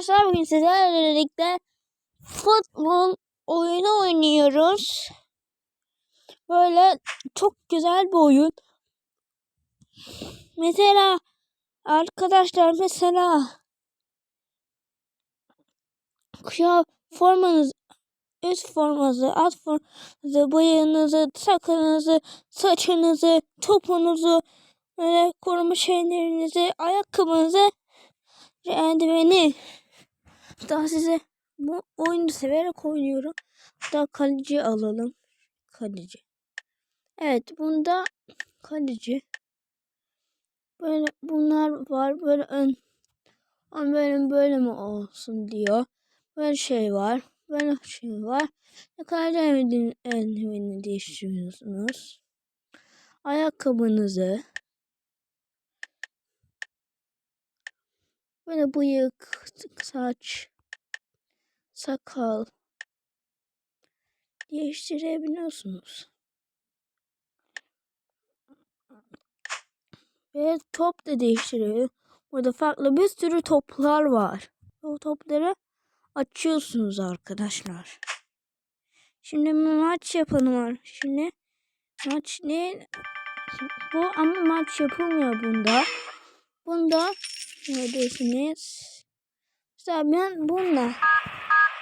arkadaşlar bugün sizlerle birlikte futbol oyunu oynuyoruz. Böyle çok güzel bir oyun. Mesela arkadaşlar mesela kıyaf formanız üst formanızı, alt formanızı, bıyığınızı, takınızı, saçınızı, topunuzu, böyle koruma şeylerinizi, ayakkabınızı eldiveni. Daha size bu oyunu severek oynuyorum. Daha kaleci alalım. Kaleci. Evet bunda kaleci. Böyle bunlar var. Böyle ön böyle böyle mi olsun diyor. Böyle şey var. Böyle şey var. Kaleci eldiveni değiştiriyorsunuz. Ayakkabınızı Böyle bıyık, saç, sakal değiştirebiliyorsunuz. Ve top da değiştiriyor. Burada farklı bir sürü toplar var. O topları açıyorsunuz arkadaşlar. Şimdi maç yapalım. Şimdi maç ne? Bu ama maç yapılmıyor bunda. Bunda neredesiniz? Mesela ben bununla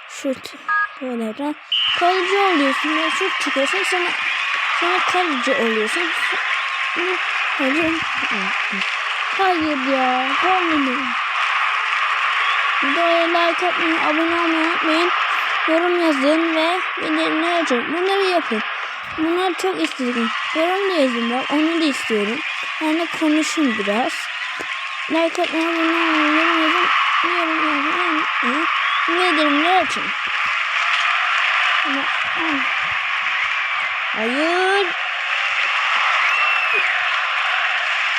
şut böyle kalıcı oluyorsun ve şut çıkıyorsun sonra sonra kalıcı oluyorsun. Hayır, hayır ya, olmuyor. Videoya like atmayı, abone olmayı unutmayın. Yorum yazın ve bildirimleri açın. Bunları yapın. Bunları çok istedim. Yorum da yazın bak, onu da istiyorum. Yani konuşun biraz. Like atmayı, olmayı, yorum yazın, unutmayın. Bildirimleri açın. Hayır.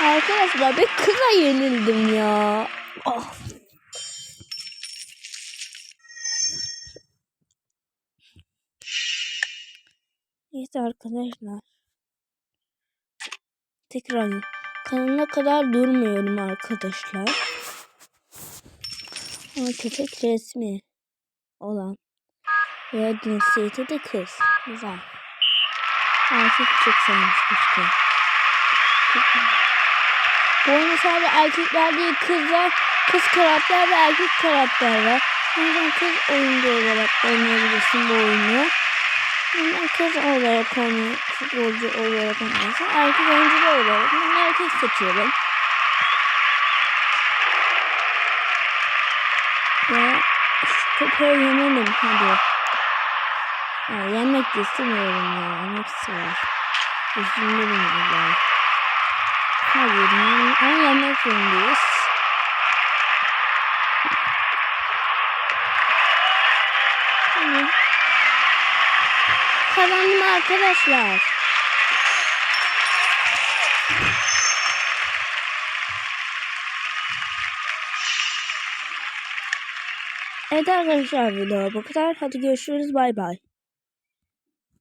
Arkadaşlar bir kıza yenildim ya. Oh. Neyse arkadaşlar. Tekrar kanına kadar durmuyorum arkadaşlar. Ama köpek resmi olan veya cinsiyeti de kız. Güzel. Erkek çok sevmiş işte. Bu oyunda sadece erkekler değil kızlar, kız karakter ve erkek karakter var. O yüzden kız oyuncu olarak oynayabilirsin bu oyunu. Kız olarak oynuyor, futbolcu olarak oynuyorsun. Erkek oyuncu da olarak ben erkek seçiyorum. Ve köpeği yenelim hadi. Ya, yemek de istemiyorum ya. Yemek istiyorum. Üzülürüm ya. Hayır yani ama yemek zorundayız. Tamam. Kazandım arkadaşlar. Evet arkadaşlar video bu kadar. Hadi görüşürüz bay bay.